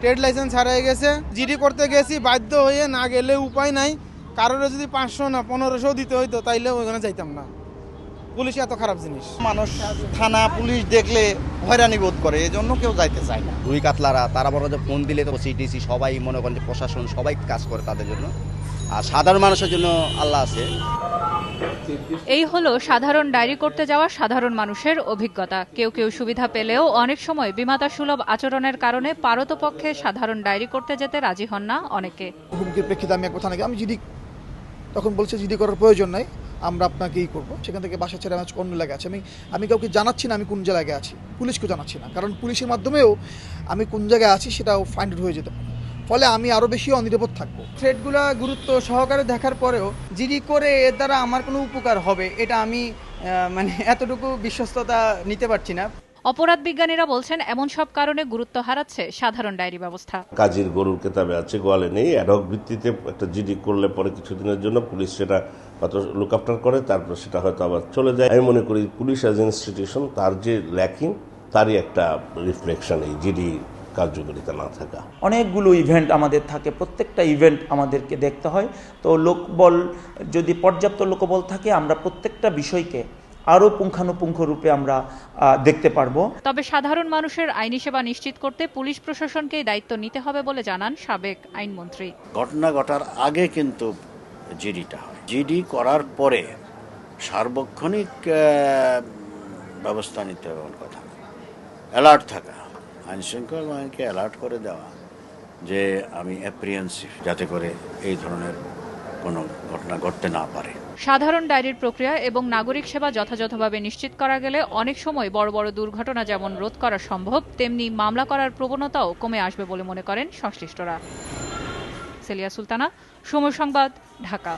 Trade licence হারিয়ে গেছে GD করতে গেছি বাধ্য হয়ে না গেলে উপায় নাই। কারোর যদি পাঁচশো না পনেরোশো দিতে হইতো তাইলে ওখানে যাইতাম না। পুলিশ এত খারাপ জিনিস। মানুষ থানা পুলিশ দেখলে হয়রানি বোধ করে এজন্য কেউ যাইতে চায় না। রুই কাতলারা তারা বড় যে ফোন দিলে তো সিটিসি সবাই মনে করেন যে প্রশাসন সবাই কাজ করে তাদের জন্য। আর সাধারণ মানুষের জন্য আল্লাহ আছে। এই হলো সাধারণ ডায়েরি করতে যাওয়া সাধারণ মানুষের অভিজ্ঞতা। কেউ কেউ সুবিধা পেলেও অনেক সময় বিমাতা সুলভ আচরণের কারণে পারতপক্ষে সাধারণ ডায়েরি করতে যেতে রাজি হন না অনেকে। হুমকির প্রেক্ষিতে আমি কথা নাকি, আমি জিডি তখন বলছে জিডি করার প্রয়োজন নাই, আমরা আপনাকে ই করব। সেখান থেকে বাসা ছেড়ে আমার অন্য জায়গায় আছে। আমি আমি কাউকে জানাচ্ছি না আমি কোন জায়গায় আছি। পুলিশকে জানাচ্ছি না। কারণ পুলিশের মাধ্যমেও আমি কোন জায়গায় আছি সেটাও ফাইন্ড হয়ে যেতে পারে। ফলে আমি আরও বেশি অনিরাপদ থাকব। থ্রেডগুলো গুরুত্ব সহকারে দেখার পরেও জিডি করে এর দ্বারা আমার কোনো উপকার হবে এটা আমি মানে এতটুকু বিশ্বস্ততা নিতে পারছি না। অপরাধ বিজ্ঞানীরা বলছেন এমন সব কারণে গুরুত্ব হারাচ্ছে সাধারণ ডায়েরি ব্যবস্থা। কাজীর গরুর কেতাবে আছে গোয়ালে নেই। অ্যাডক ভিত্তিতে একটা জিডি করলে পরে কিছুদিনের জন্য পুলিশ সেটা হয়তো লুক আফটার করে তারপর সেটা হয়তো আবার চলে যায়। আমি মনে করি পুলিশ অ্যাজ ইনস্টিটিউশন তার যে ল্যাকিং তারই একটা রিফ্লেকশন এই জিডি কার্যকারিতা না থাকা। অনেকগুলো ইভেন্ট আমাদের থাকে প্রত্যেকটা ইভেন্ট আমাদেরকে দেখতে হয়। তো লোকবল যদি পর্যাপ্ত লোকবল থাকে আমরা প্রত্যেকটা বিষয়কে আরও পুঙ্খানুপুঙ্খ রূপে আমরা দেখতে পারব। তবে সাধারণ মানুষের আইনি সেবা নিশ্চিত করতে পুলিশ প্রশাসনকেই দায়িত্ব নিতে হবে বলে জানান সাবেক আইনমন্ত্রী। ঘটনা ঘটার আগে কিন্তু জিডিটা হয়। জিডি করার পরে সার্বক্ষণিক ব্যবস্থা নিতে হবে কথা। অ্যালার্ট থাকা। আইন শৃঙ্খলা বাহিনীকে অ্যালার্ট করে দেওয়া যে আমি অ্যাপ্রিহেন্সিভ যাতে করে এই ধরনের কোনো ঘটনা ঘটতে না পারে। সাধারণ ডায়েরির প্রক্রিয়া এবং নাগরিক সেবা যথাযথভাবে নিশ্চিত করা গেলে অনেক সময় বড় বড় দুর্ঘটনা যেমন রোধ করা সম্ভব, তেমনি মামলা করার প্রবণতাও কমে আসবে বলে মনে করেন সংশ্লিষ্টরা। সেলিয়া সুলতানা, সময় সংবাদ, ঢাকা।